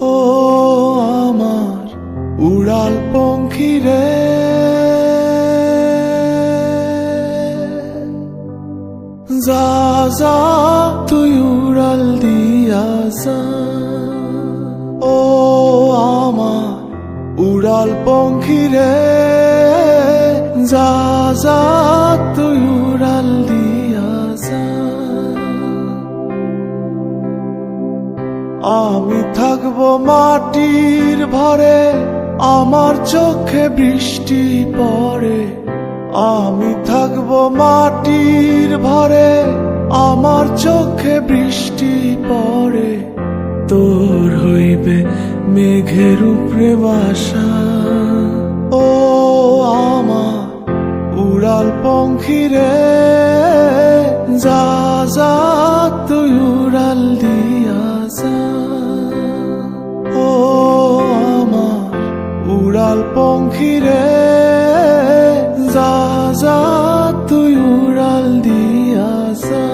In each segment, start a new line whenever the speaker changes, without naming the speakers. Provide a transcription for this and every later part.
ও আমার উড়াল পঙ্খী রে। যা যা, তুই উড়াল দিয়া যা। ও আমার উড়াল পঙ্খী রে। যা যা, তুই আমি থাকব মাটির ভরে, আমার চোখে বৃষ্টি পড়ে। আমি থাকব মাটির ভরে, আমার চোখে বৃষ্টি পড়ে। তোর হইবে মেঘের উপরে বাসা। ও আমার উড়াল পঙ্খী রে যা যা ও আমার উড়াল পঙ্খী রে, যা যা তুই উড়াল দিয়া যা।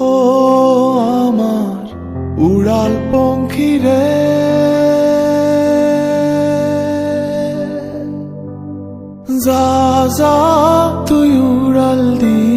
ও আমার উড়াল পঙ্খী যা যা তুই উড়াল দি।